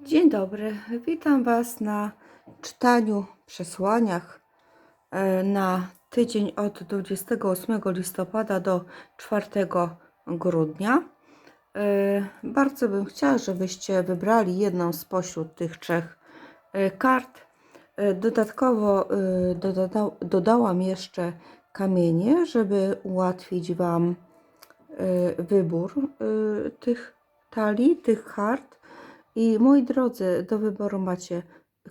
Dzień dobry, witam Was na czytaniu, przesłaniach e, na tydzień od 28 listopada do 4 grudnia. E, Bardzo bym chciała, żebyście wybrali jedną spośród tych trzech e, kart. Dodatkowo dodada- dodałam jeszcze kamienie, żeby ułatwić Wam wybór tych talii, tych kart. I moi drodzy, do wyboru macie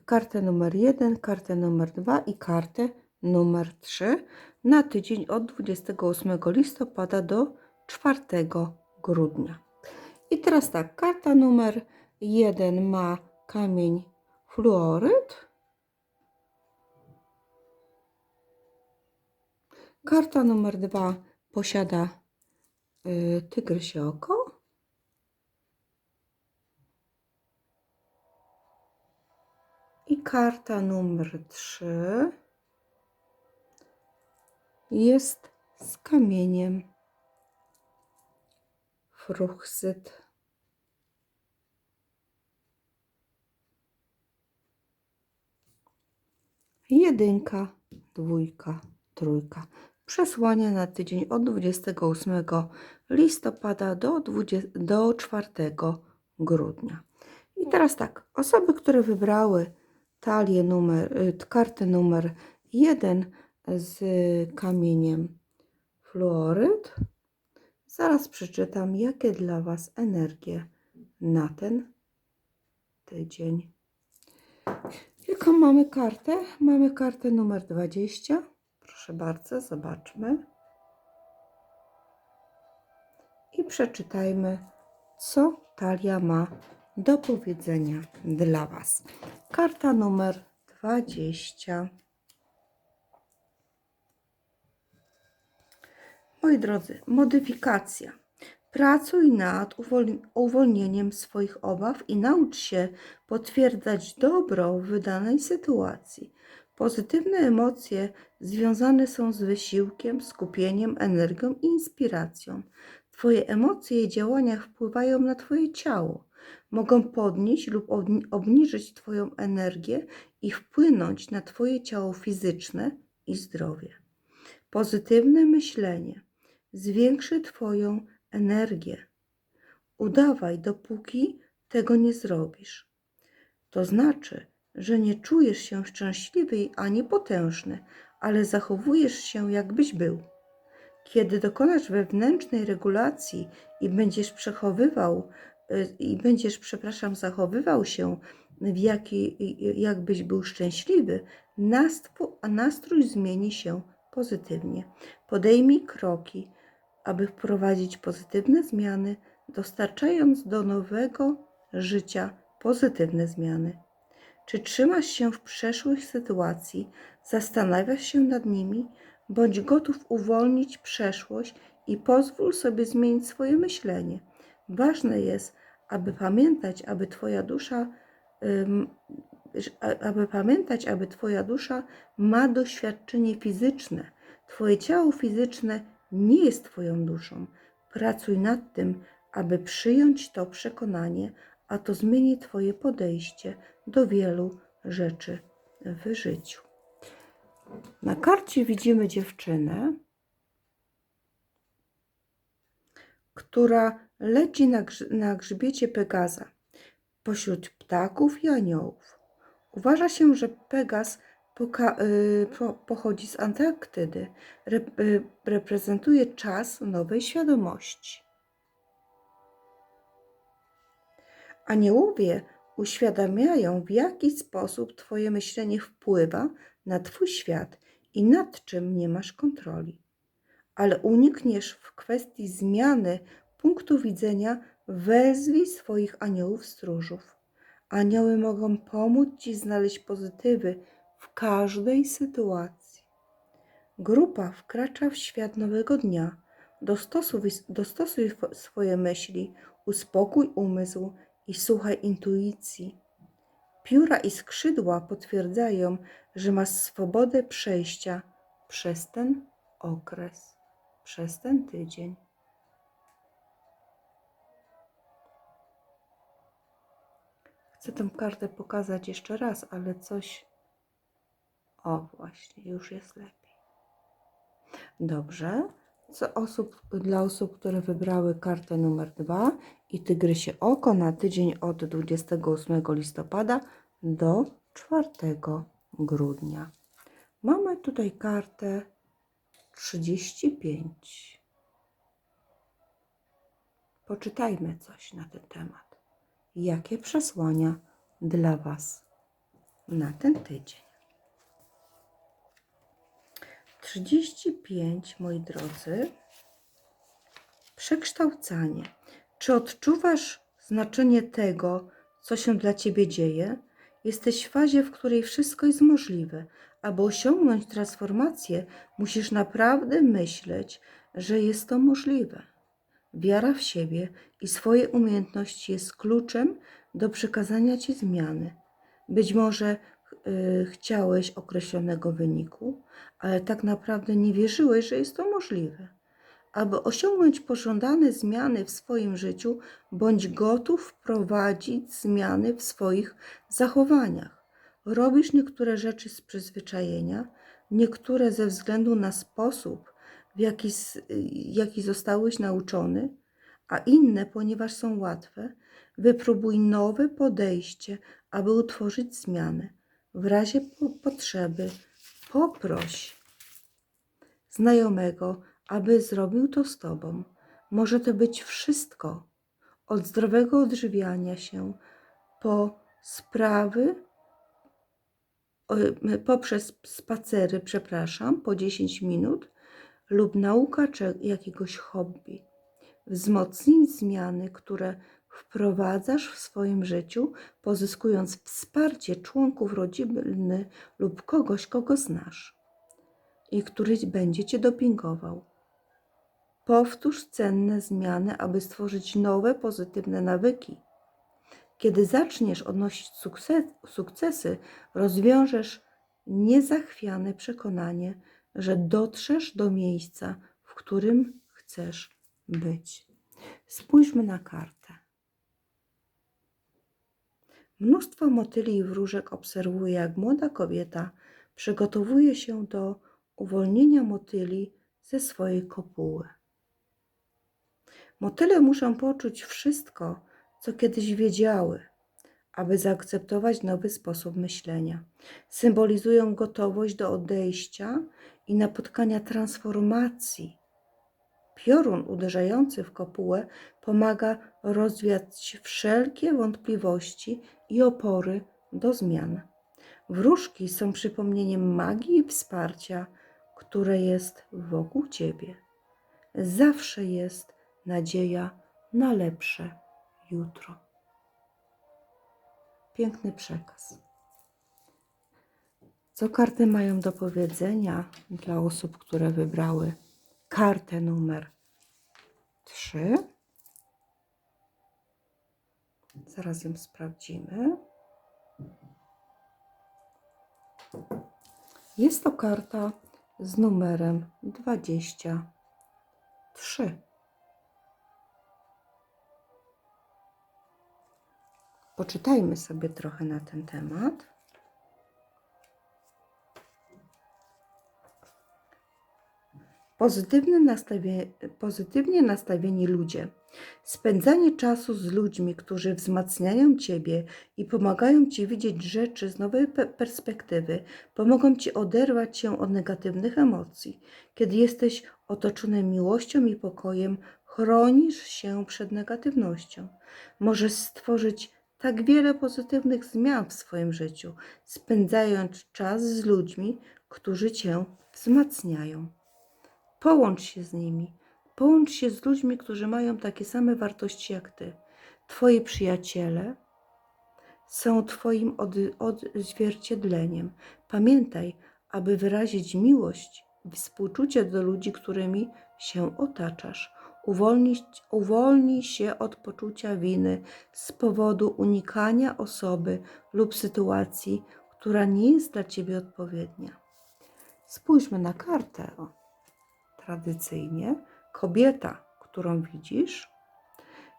kartę numer 1, kartę numer 2 i kartę numer 3 na tydzień od 28 listopada do 4 grudnia. I teraz tak, karta numer 1 ma kamień fluoryt. Karta numer 2 posiada y, tygrysie oko. I karta numer 3 jest z kamieniem fruchsyt. Jedynka, dwójka, trójka. Przesłania na tydzień od 28 listopada do, 20, do 4 grudnia. I teraz tak, osoby, które wybrały talię numer, y, kartę numer 1 z kamieniem fluoryt, zaraz przeczytam, jakie dla Was energie na ten tydzień. Jaką mamy kartę? Mamy kartę numer 20. Proszę bardzo, zobaczmy. I przeczytajmy, co talia ma do powiedzenia dla Was. Karta numer 20. Moi drodzy, modyfikacja. Pracuj nad uwol- uwolnieniem swoich obaw i naucz się potwierdzać dobro w wydanej sytuacji. Pozytywne emocje związane są z wysiłkiem, skupieniem, energią i inspiracją. Twoje emocje i działania wpływają na Twoje ciało. Mogą podnieść lub obni- obniżyć Twoją energię i wpłynąć na Twoje ciało fizyczne i zdrowie. Pozytywne myślenie zwiększy Twoją energię. Udawaj, dopóki tego nie zrobisz. To znaczy, że nie czujesz się szczęśliwy ani potężny, ale zachowujesz się, jakbyś był. Kiedy dokonasz wewnętrznej regulacji i będziesz przechowywał, i będziesz, przepraszam, zachowywał się, w jaki, y, jakbyś był szczęśliwy, nastrój zmieni się pozytywnie. Podejmij kroki, aby wprowadzić pozytywne zmiany, dostarczając do nowego życia pozytywne zmiany. Czy trzymasz się w przeszłych sytuacji, zastanawiasz się nad nimi, bądź gotów uwolnić przeszłość i pozwól sobie zmienić swoje myślenie. Ważne jest, aby pamiętać, aby Twoja dusza, aby pamiętać, aby Twoja dusza ma doświadczenie fizyczne. Twoje ciało fizyczne nie jest Twoją duszą. Pracuj nad tym, aby przyjąć to przekonanie, a to zmieni Twoje podejście do wielu rzeczy w życiu. Na karcie widzimy dziewczynę, która leci na, grz- na grzbiecie Pegaza pośród ptaków i aniołów. Uważa się, że Pegaz y, po- pochodzi z Antarktydy, Rep- y, reprezentuje czas nowej świadomości. Aniołowie uświadamiają, w jaki sposób Twoje myślenie wpływa na Twój świat i nad czym nie masz kontroli. Ale unikniesz w kwestii zmiany punktu widzenia, wezwij swoich aniołów stróżów. Anioły mogą pomóc Ci znaleźć pozytywy w każdej sytuacji. Grupa wkracza w świat nowego dnia. Dostosuj, dostosuj swoje myśli, uspokój umysł i słuchaj intuicji. Pióra i skrzydła potwierdzają, że masz swobodę przejścia przez ten okres, przez ten tydzień. Chcę tę kartę pokazać jeszcze raz, ale coś. O, właśnie, już jest lepiej. Dobrze. Co osób, dla osób, które wybrały kartę numer dwa i Tygrysie Oko na tydzień od 28 listopada do 4 grudnia. Mamy tutaj kartę 35. Poczytajmy coś na ten temat. Jakie przesłania dla Was na ten tydzień? 35, moi drodzy. Przekształcanie. Czy odczuwasz znaczenie tego, co się dla Ciebie dzieje? Jesteś w fazie, w której wszystko jest możliwe. Aby osiągnąć transformację, musisz naprawdę myśleć, że jest to możliwe. Wiara w siebie i swoje umiejętności jest kluczem do przekazania Ci zmiany. Być może y, chciałeś określonego wyniku, ale tak naprawdę nie wierzyłeś, że jest to możliwe. Aby osiągnąć pożądane zmiany w swoim życiu, bądź gotów wprowadzić zmiany w swoich zachowaniach. Robisz niektóre rzeczy z przyzwyczajenia, niektóre ze względu na sposób, w jaki, s- jaki zostałeś nauczony, a inne, ponieważ są łatwe. Wypróbuj nowe podejście, aby utworzyć zmianę. W razie po- potrzeby poproś znajomego, aby zrobił to z tobą. Może to być wszystko, od zdrowego odżywiania się po sprawy, poprzez spacery, przepraszam, po 10 minut lub nauka czy jakiegoś hobby. Wzmocnij zmiany, które wprowadzasz w swoim życiu, pozyskując wsparcie członków rodziny lub kogoś, kogo znasz i który będzie cię dopingował. Powtórz cenne zmiany, aby stworzyć nowe, pozytywne nawyki. Kiedy zaczniesz odnosić sukces, sukcesy, rozwiążesz niezachwiane przekonanie, że dotrzesz do miejsca, w którym chcesz być. Spójrzmy na kartę. Mnóstwo motyli i wróżek obserwuje, jak młoda kobieta przygotowuje się do uwolnienia motyli ze swojej kopuły. Motyle muszą poczuć wszystko, co kiedyś wiedziały, aby zaakceptować nowy sposób myślenia. Symbolizują gotowość do odejścia i napotkania transformacji. Piorun uderzający w kopułę pomaga rozwiać wszelkie wątpliwości i opory do zmian. Wróżki są przypomnieniem magii i wsparcia, które jest wokół ciebie. Zawsze jest nadzieja na lepsze jutro. Piękny przekaz. Co karty mają do powiedzenia dla osób, które wybrały kartę numer 3? Zaraz ją sprawdzimy. Jest to karta z numerem 23. Poczytajmy sobie trochę na ten temat. Pozytywne nastawie, pozytywnie nastawieni ludzie. Spędzanie czasu z ludźmi, którzy wzmacniają Ciebie i pomagają Ci widzieć rzeczy z nowej pe- perspektywy, pomogą Ci oderwać się od negatywnych emocji. Kiedy jesteś otoczony miłością i pokojem, chronisz się przed negatywnością. Możesz stworzyć tak wiele pozytywnych zmian w swoim życiu, spędzając czas z ludźmi, którzy Cię wzmacniają. Połącz się z nimi. Połącz się z ludźmi, którzy mają takie same wartości jak ty. Twoi przyjaciele są Twoim od, odzwierciedleniem. Pamiętaj, aby wyrazić miłość i współczucie do ludzi, którymi się otaczasz. Uwolnij, uwolnij się od poczucia winy z powodu unikania osoby lub sytuacji, która nie jest dla Ciebie odpowiednia. Spójrzmy na kartę. O tradycyjnie, kobieta, którą widzisz,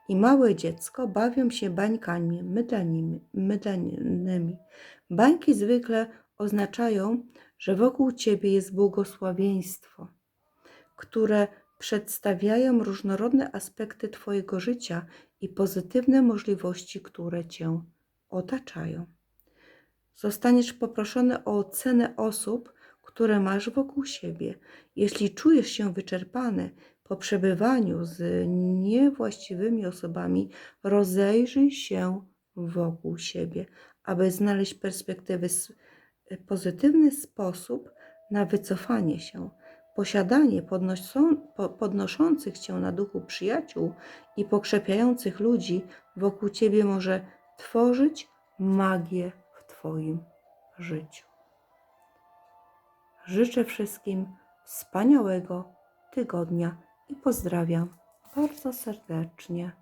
i małe dziecko bawią się bańkami mydlanymi. mydlanymi. Bańki zwykle oznaczają, że wokół ciebie jest błogosławieństwo, które przedstawiają różnorodne aspekty Twojego życia i pozytywne możliwości, które Cię otaczają. Zostaniesz poproszony o ocenę osób, które masz wokół siebie. Jeśli czujesz się wyczerpany po przebywaniu z niewłaściwymi osobami, rozejrzyj się wokół siebie, aby znaleźć perspektywy, pozytywny sposób na wycofanie się. Posiadanie podnoszą, po- podnoszących cię na duchu przyjaciół i pokrzepiających ludzi wokół ciebie może tworzyć magię w Twoim życiu. Życzę wszystkim wspaniałego tygodnia i pozdrawiam bardzo serdecznie.